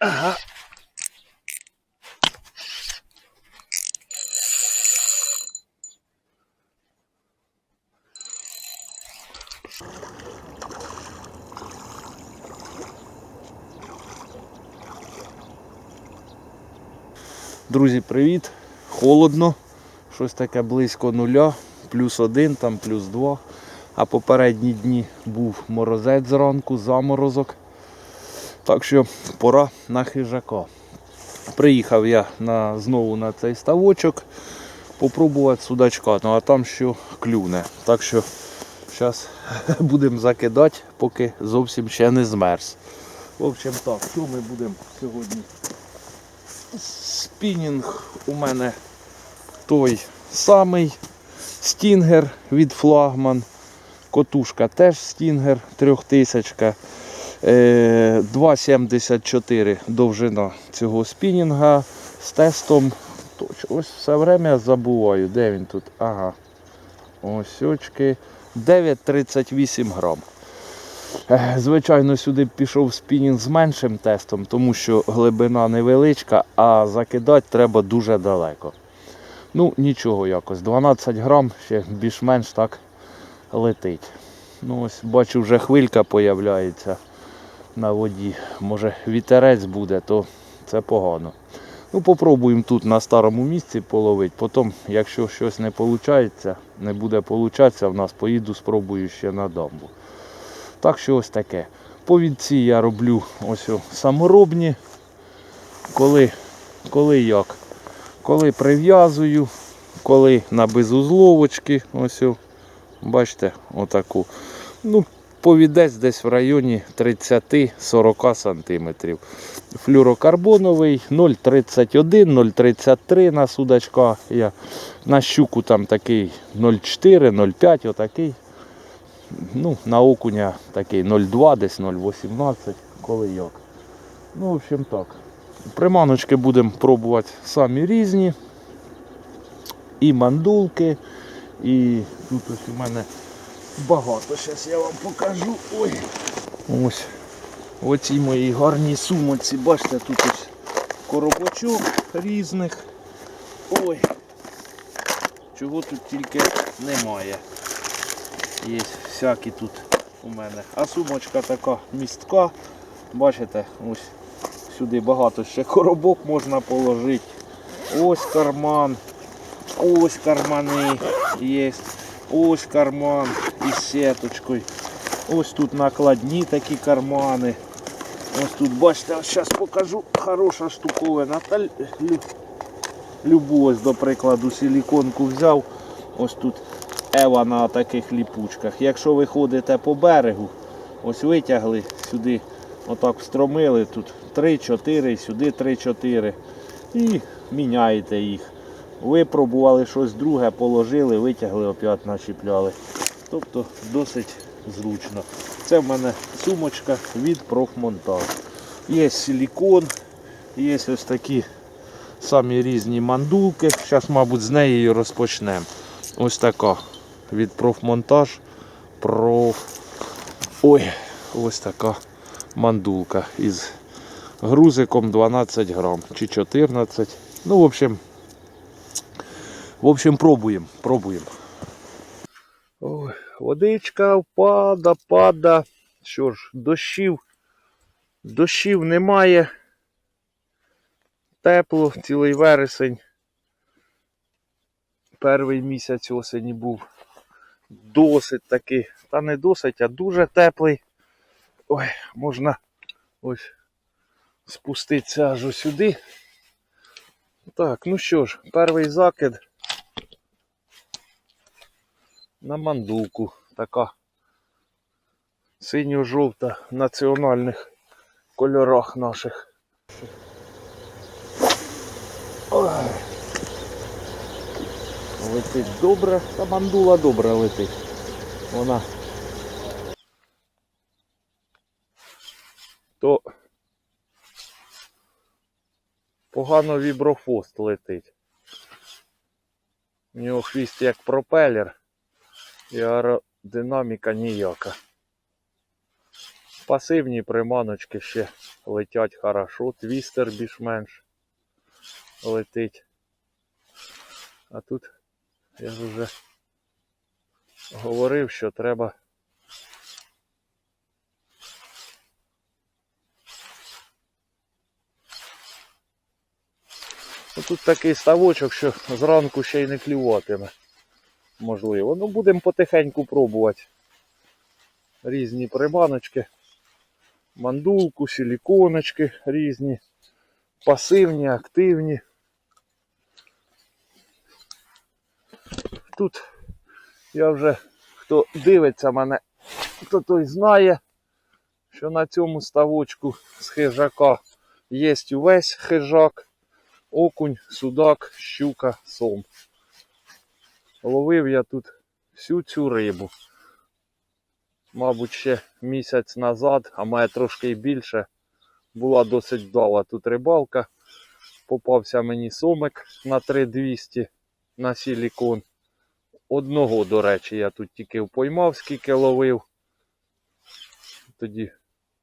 Ага. Друзі, привіт! Холодно, щось таке близько нуля, плюс один, там плюс два. А попередні дні був морозець зранку, заморозок. Так що пора на хижака. Приїхав я на, знову на цей ставочок попробувати судачка, ну а там що клюне. Так що зараз будемо закидати, поки зовсім ще не змерз. В общем так, що ми будемо сьогодні? Спінінг у мене той самий стінгер від флагман. Котушка теж стінгер 3000. Е, 2,74 довжина цього спінінга з тестом. Ось все время забуваю, де він тут. Ага. Ось очки. 9,38 грам. Е, Звичайно, сюди пішов спінінг з меншим тестом, тому що глибина невеличка, а закидати треба дуже далеко. Ну, нічого якось. 12 грам ще більш-менш так летить. Ну, ось бачу, вже хвилька появляється на воді. Може вітерець буде, то це погано. Ну, попробуємо тут на старому місці половити. Потім, якщо щось не виходить, не буде получатися, в нас поїду, спробую ще на дамбу. Так що ось таке. Повідці я роблю ось саморобні. Коли, коли як? Коли прив'язую, коли на безузловочки, ось бачите, отаку. Ну, повідець десь в районі 30-40 см. Флюрокарбоновий 0,31, 0,33 на судачка. Я на щуку там такий 0,4, 0,5, отакий. Ну, на окуня такий 0,2, десь 0,18, коли як. Ну, в общем так. Приманочки будемо пробувати самі різні. І мандулки, і тут ось у мене багато. Зараз я вам покажу. Ой. Ось. Оці мої гарні сумочці. Бачите, тут ось коробочок різних. Ой. Чого тут тільки немає. Є всякі тут у мене. А сумочка така містка. Бачите, ось сюди багато ще коробок можна положити. Ось карман. Ось кармани є. Ось карман із сеточкою. Ось тут накладні такі кармани. Ось тут, бачите, зараз покажу хороша штуковина. Та лю- лю- любу ось, до прикладу, силіконку взяв. Ось тут Ева на таких ліпучках. Якщо ви ходите по берегу, ось витягли сюди, отак встромили, тут 3-4, сюди 3-4 і міняєте їх. Випробували щось друге, положили, витягли, опять начіпляли. Тобто досить зручно. Це в мене сумочка від профмонтаж. Є силікон, є ось такі самі різні мандулки. Зараз, мабуть, з неї і розпочнемо. Ось така від профмонтаж. Проф. Ой, ось така мандулка із грузиком 12 грам чи 14. Ну, в общем, в общем, пробуємо, пробуємо. Водичка впада, пада. Що ж, дощів, дощів немає. Тепло, цілий вересень. Перший місяць осені був досить такий, та не досить, а дуже теплий. Ой, можна ось спуститися аж сюди. Так, ну що ж, перший закид на мандулку. Така синьо-жовта в національних кольорах наших. Ой. Летить добре, та мандула добре летить. Вона то погано віброфост летить. У нього хвіст як пропелер і аеродинаміка ніяка. Пасивні приманочки ще летять хорошо. Твістер більш-менш летить. А тут я вже говорив, що треба Ну, тут такий ставочок, що зранку ще й не клюватиме. Можливо. Ну, будемо потихеньку пробувати. Різні приманочки. Мандулку, силіконочки різні. Пасивні, активні. Тут я вже, хто дивиться мене, то той знає, що на цьому ставочку з хижака є увесь хижак окунь, судак, щука, сом. Ловив я тут всю цю рибу. Мабуть, ще місяць назад, а має трошки й більше. Була досить вдала тут рибалка. Попався мені сомик на 3200 на силікон. Одного, до речі, я тут тільки впоймав, скільки ловив. Тоді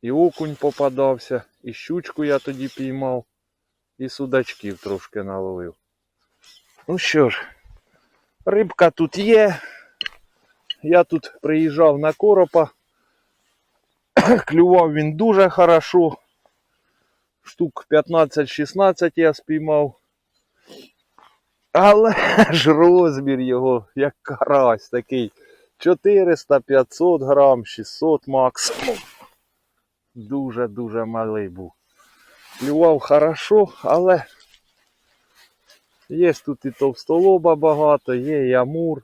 і окунь попадався, і щучку я тоді піймав і судачків трошки наловив. Ну що ж, рибка тут є. Я тут приїжджав на коропа. Клював він дуже хорошо. Штук 15-16 я спіймав. Але ж розмір його, як карась такий. 400-500 грам, 600 максимум. Дуже-дуже малий був. Клював хорошо, але є тут і товстолоба багато, є і амур.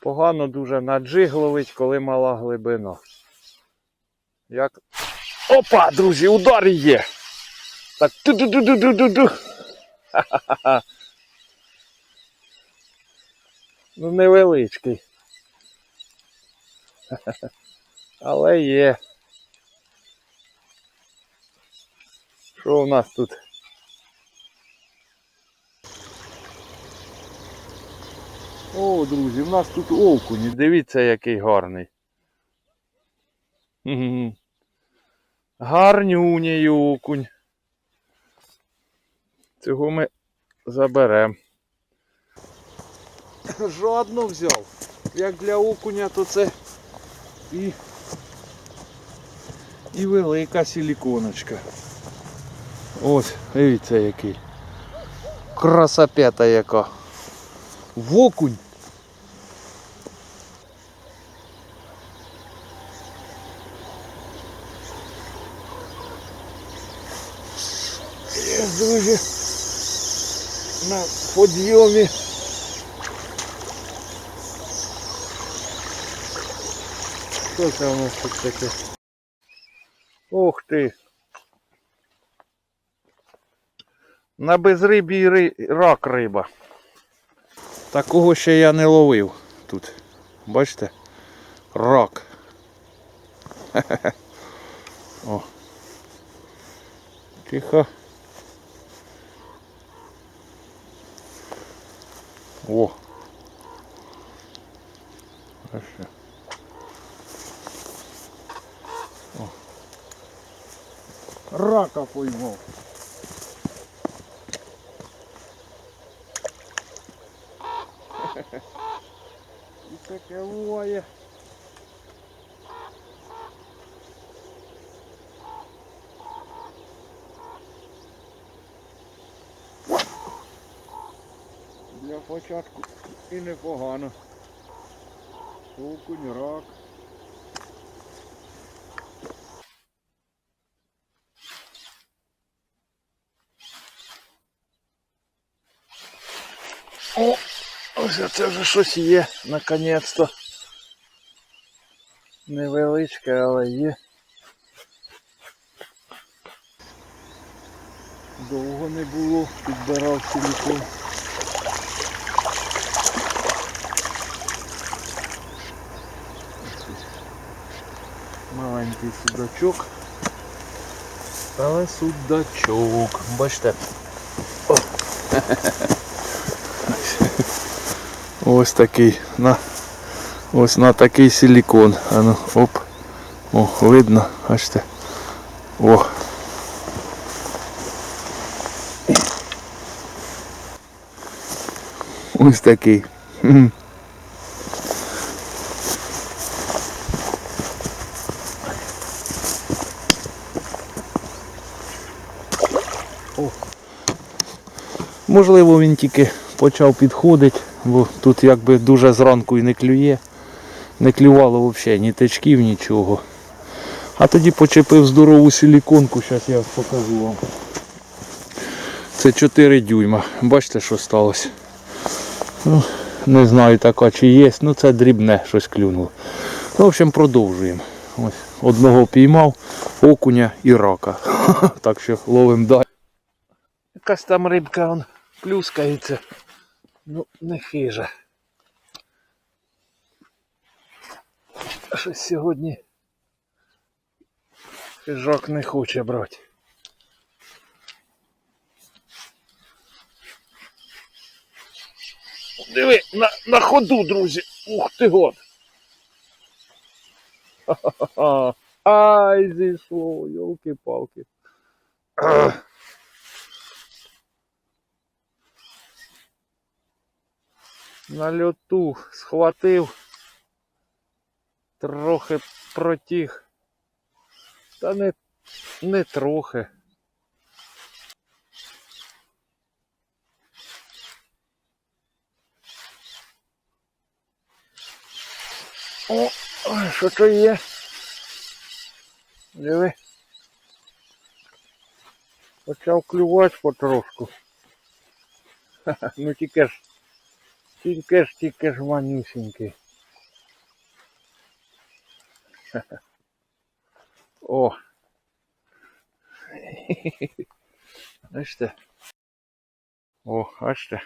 Погано дуже на джиг ловить, коли мала глибина. Як... Опа, друзі, удар є! Так ту-ду-ду-ду-ду-ду-ду. Ха-ха-ха. Ну, невеличкий. Але є. Що у нас тут? О, друзі, у нас тут окунь. Дивіться, який гарний. Мгм. Гарнюній окунь. Цього ми заберемо. Жадно взяв. Як для окуня, то це і, і велика силіконочка. Ось, дивіться який. Красопета яка. В окунь. Є, друзі, на подйомі. Що це у нас тут таке? Ух ти. На безрибій ри... рак риба. Такого ще я не ловив тут. Бачите? Рак. О. Тихо. О. Хорошо. Рака поймав. Буває. Для початку і непогано. Окунь, рак. О, ось це вже щось є, наконець-то. Невеличке, але є. Довго не було, підбирав телефон. Маленький судачок. Але судачок. Бачите. О. Ось такий на ось на такий силікон. А ну, оп. О, видно, бачите. О. Ось такий. Можливо, він тільки почав підходити, бо тут якби дуже зранку і не клює. Не клювало взагалі ні течків, нічого. А тоді почепив здорову силіконку, зараз я покажу вам. Це 4 дюйма. Бачите, що сталося? Ну, не знаю така чи є, ну це дрібне щось клюнуло. Ну, в общем, продовжуємо. Ось одного піймав, окуня і рака. Так що ловимо далі. Якась там рибка он плюскається. Ну, не хижа. Щось сьогодні хижак не хоче брати. Диви, на, на ходу, друзі. Ух ти год. Ха-ха-ха. Ай, зійшло, йолки-палки. На льоту схватив. Трохи протіг. Та не, не трохи. О, що то є? Диви. Почав клювати потрошку. Ха-ха, Ну тільки ж, тільки ж, тільки ж манюсінький. Ха-ха. О. Бачите? О, бачите.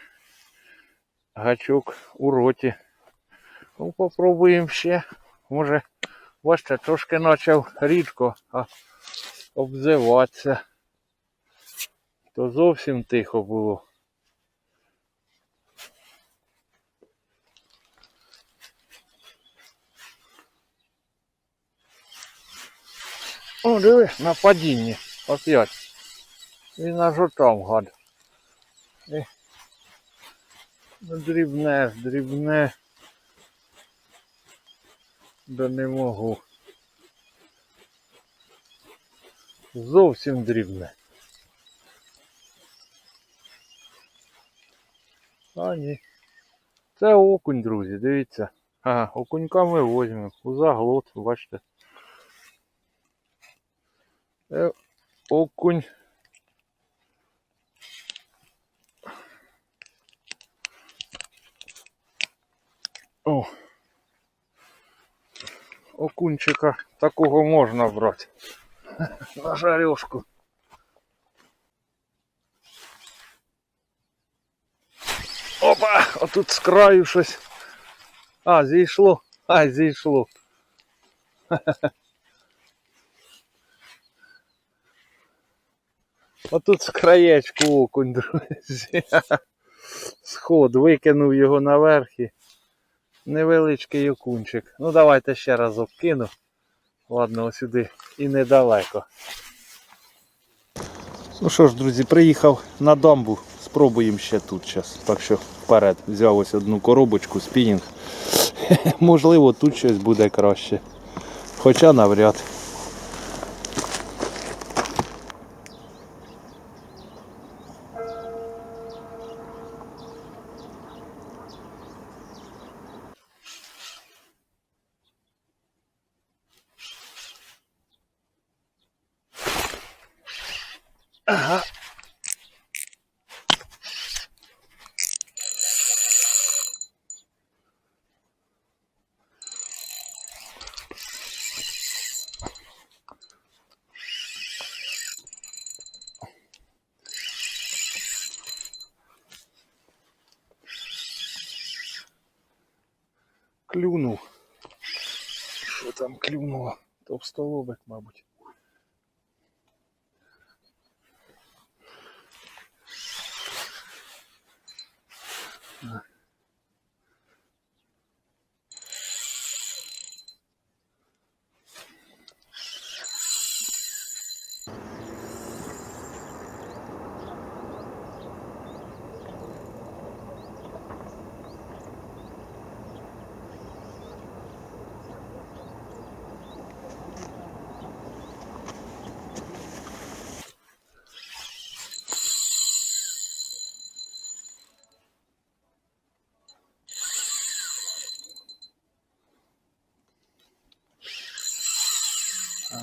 Гачок у роті. Ну, попробуємо ще. Може, бачите, трошки почав рідко обзиватися. То зовсім тихо було. О, диви, на падінні. Опять. Він аж отам гад. І... Ну, дрібне, дрібне. Да не можу. Зовсім дрібне. А ні. Це окунь, друзі, дивіться. Ага, окунька ми возьмемо. Заглот, бачите. Окунь. О. Окунчика такого можна брати. На жарюшку. Опа! А тут з краю щось. А, зійшло. А, зійшло. Отут з краєчку окунь, друзі. Сход, викинув його наверх і невеличкий окунчик. Ну давайте ще разок кину. Ладно, ось сюди і недалеко. Ну що ж, друзі, приїхав на дамбу. Спробуємо ще тут зараз. Так що вперед взяв ось одну коробочку, спінінг. Можливо, тут щось буде краще. Хоча навряд. Ага. Клюнув. Що там клюнуло? Товстолобик, мабуть. All right.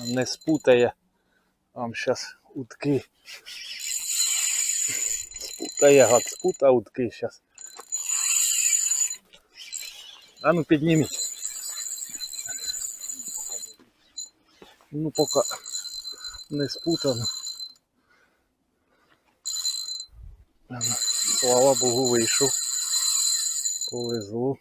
Не спутає. Вам зараз утки. Спутає гад, спута утки зараз. А ну підніміть. Ну поки не спутано. Слава Богу, вийшов. Повезло.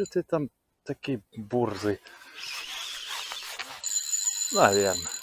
Що ти там такий бурзы? Наверно.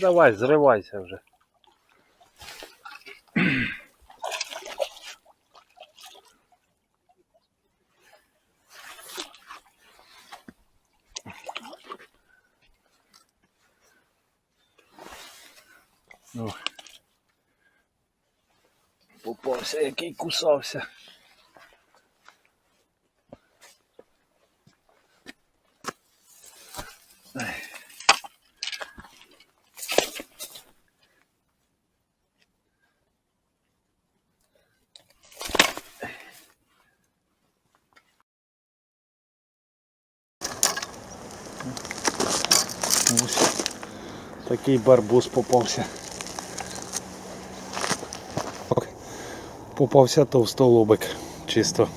Давай, зривайся вже. Ну. Попався, який кусався. Такий барбос попався. Попався товстолобик. Чисто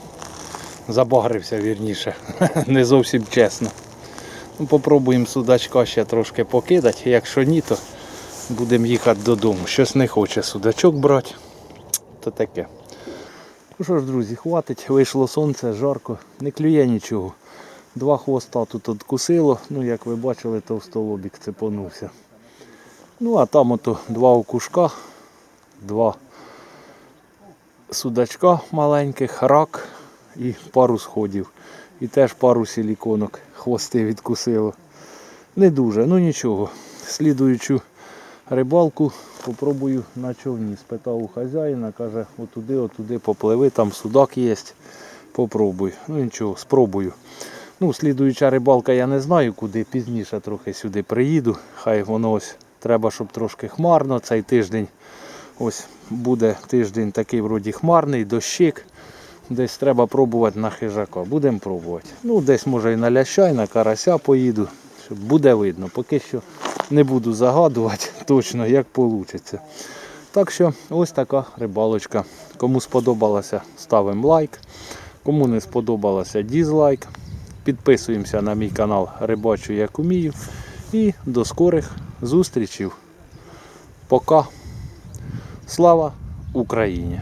забагрився вірніше. Не зовсім чесно. Ну, попробуємо судачка ще трошки покидати. Якщо ні, то будемо їхати додому. Щось не хоче судачок брати. То таке. Ну що ж, друзі, хватить, вийшло сонце, жарко, не клює нічого. Два хвоста тут откусило, ну як ви бачили, товстолобік цепонувся. Ну а там ото два окушка, два судачка маленьких, рак і пару сходів. І теж пару силіконок хвости відкусило. Не дуже, ну нічого. Слідуючу рибалку попробую на човні. Спитав у хазяїна, каже, отуди, отуди попливи, там судак є. Попробуй. Ну нічого, спробую. Ну, слідуюча рибалка я не знаю куди, пізніше трохи сюди приїду. Хай воно ось треба, щоб трошки хмарно. Цей тиждень ось буде тиждень такий вроді хмарний, дощик. Десь треба пробувати на хижака. Будемо пробувати. Ну, десь може і на ляща, і на карася поїду. Щоб буде видно. Поки що не буду загадувати точно, як вийде. Так що ось така рибалочка. Кому сподобалося, ставимо лайк. Кому не сподобалося, дізлайк. Підписуємося на мій канал Рибачу як умію. І до скорих зустрічей. Пока. Слава Україні!